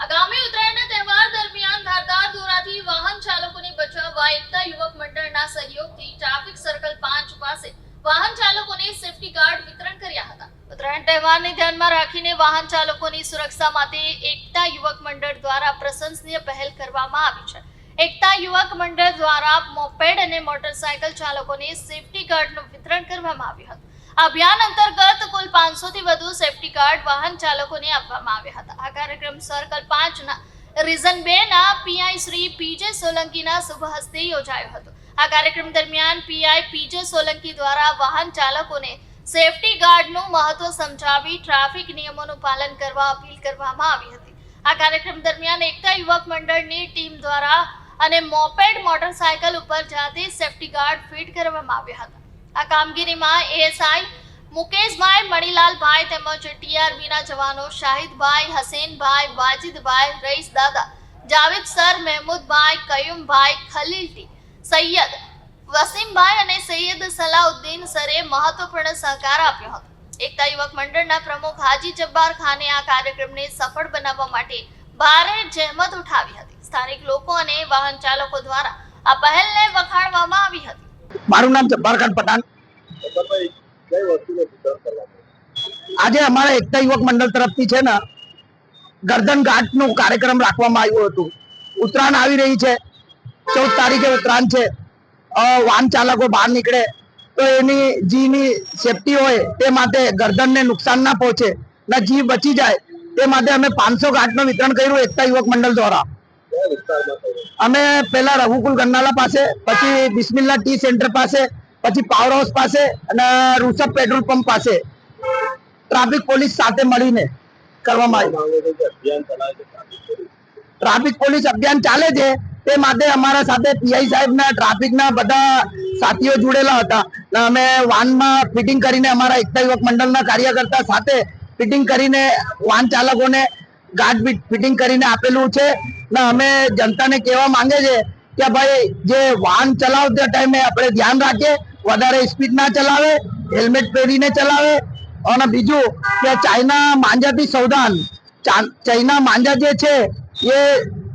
આગામી ઉત્તરાયણના તહેવાર દરમિયાન ધારદાર દોરાથી વાહન ચાલકોને બચાવવા એકતા યુવક મંડળના સહયોગથી ટ્રાફિક સર્કલ પાંચ પાસે વાહન ચાલકોને સેફટી ગાર્ડ વિતરણ કર્યા હતા. ઉત્તરાયણ તહેવારને ધ્યાનમાં રાખીને વાહન ચાલકોની સુરક્ષા માટે એકતા યુવક મંડળ દ્વારા પ્રશંસનીય પહેલ કરવામાં આવી છે. એકતા યુવક મંડળ દ્વારા મોપેડ અને મોટરસાયકલ ચાલકોને સેફટી ગાર્ડનું વિતરણ કરવામાં આવ્યું હતું. અભિયાન અંતર્ગત કુલ પાંચસો થી વધુ સેફટી ગાર્ડ વાહન ચાલકોને આપવામાં આવ્યા હતા. આ કાર્યક્રમ સર્કલ પાંચના રીઝન બે ના પીઆઈ શ્રી પીજે સોલંકીના શુભ હસ્તે યોજાયો હતો. આ કાર્યક્રમ દરમિયાન પીઆઈ પીજે સોલંકી દ્વારા વાહન ચાલકોને સેફટી ગાર્ડનું મહત્વ સમજાવી ટ્રાફિક નિયમોનું પાલન કરવા અપીલ કરવામાં આવી હતી. આ કાર્યક્રમ દરમિયાન એકતા યુવક મંડળની ટીમ દ્વારા અને મોપેડ મોટરસાયકલ ઉપર જાતે સેફટી ગાર્ડ ફિટ કરવામાં આવ્યા હતા. આ કામગીરીમાં એએસઆઈ મુકેશભાઈ મણીલાલભાઈ તેમજ ટીઆરબીના જવાનો શાહિદભાઈ, હસેનભાઈ, વાજિદભાઈ રઈસ દાદા જાવેદ સર મહેમૂદભાઈ, કયુમભાઈ, ખલીલટી, સૈયદ વસીમભાઈ અને સૈયદ સલાઉદ્દીન સરે મહત્વપૂર્ણ સહકાર આપ્યો હતો. એકતા યુવક મંડળના પ્રમુખ હાજી જબ્બાર ખાને આ કાર્યક્રમને સફળ બનાવવા માટે ભારે જહેમત ઉઠાવી હતી. સ્થાનિક લોકો અને વાહન ચાલકો દ્વારા આ પહેલને વખાણવામાં આવી હતી. મારું નામ જબ્બાર ખાન પઠાણ. આજે અમારા એકતા યુવક મંડળ તરફથી છે ને, ગરદનનું કાર્યક્રમ રાખવામાં આવ્યું હતું. ઉત્તરાયણ આવી રહી છે. ચૌદ તારીખે ઉત્તરાયણ છે. વાહન ચાલકો બહાર નીકળે. તો એની જીની સેફટી હોય તે માટે ગરદનને નુકસાન ના પહોંચે. ના જીવ બચી જાય તે માટે અમે પાંચસો ઘાટનું વિતરણ કર્યું એકતા યુવક મંડળ દ્વારા. અમે પેલા રઘુકુલ ગન્નાલા પાસે, પછી બિસ્મિલ્લા ટી સેન્ટર પાસે, પછી પાવર હાઉસ પાસે અને રૂસબ પેટ્રોલ પંપ પાસે ટ્રાફિક પોલીસ સાથે મળીને કરવામાં આવ્યું ટ્રાફિક પોલીસ અભિયાન ચાલે છે, તે માટે અમારા સાથે પીઆઈ સાહેબ ના ટ્રાફિક ના બધા સાથીઓ જોડેલા હતા. અમે વાનમાં ફિટિંગ કરીને અમારા એકતા યુવક મંડળના કાર્યકર્તા સાથે ફિટિંગ કરીને વાન ચાલકોને ગાર્ડ ફિટિંગ કરીને આપેલું છે. ને, અમે જનતાને કહેવા માંગે છે કે ભાઈ, જે વાહન ચલાવતા ટાઈમે આપણે ધ્યાન રાખીએ, વધારે સ્પીડ ના ચલાવે હેલ્મેટ પહેરીને ચલાવે. અને બીજું કે ચાઇના માંજાથી સાવધાન. ચાઇના માંજા જે છે, એ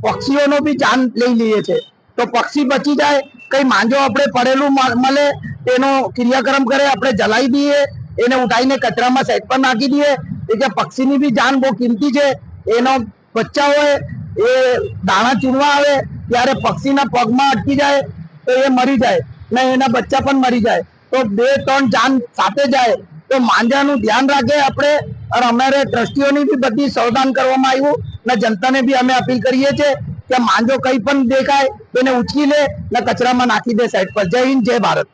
પક્ષીઓનો બી જાન લઈ લઈએ છે. તો પક્ષી બચી જાય, કઈ માંજો આપણે પડેલું મળે એનો ક્રિયાક્રમ કરે, આપણે જલાવી દઈએ, એને ઉઠાવીને કચરામાં સાઈડ પર નાખી દઈએ. એ કે પક્ષીની બી જાન બહુ કિંમતી છે, એનો બચ્ચા હોય એ દાણા ચૂનવા આવે, ત્યારે પક્ષીના પગમાં અટકી જાય, તો એ મરી જાય. ને એના બચ્ચા પણ મરી જાય. તો બે, ત્રણ જાન સાથે જાય. તો માંજાનું ધ્યાન રાખે આપણે. અને અમારે ટ્રસ્ટીઓની બી બધી સાવધાન કરવામાં આવ્યું. ને જનતાને બી અમે અપીલ કરીએ છીએ કે માંજો કઈ પણ દેખાય, તો એને ઉચકી લે ને કચરામાં નાખી દે સાઈડ પર. જય હિન્દ, જય ભારત.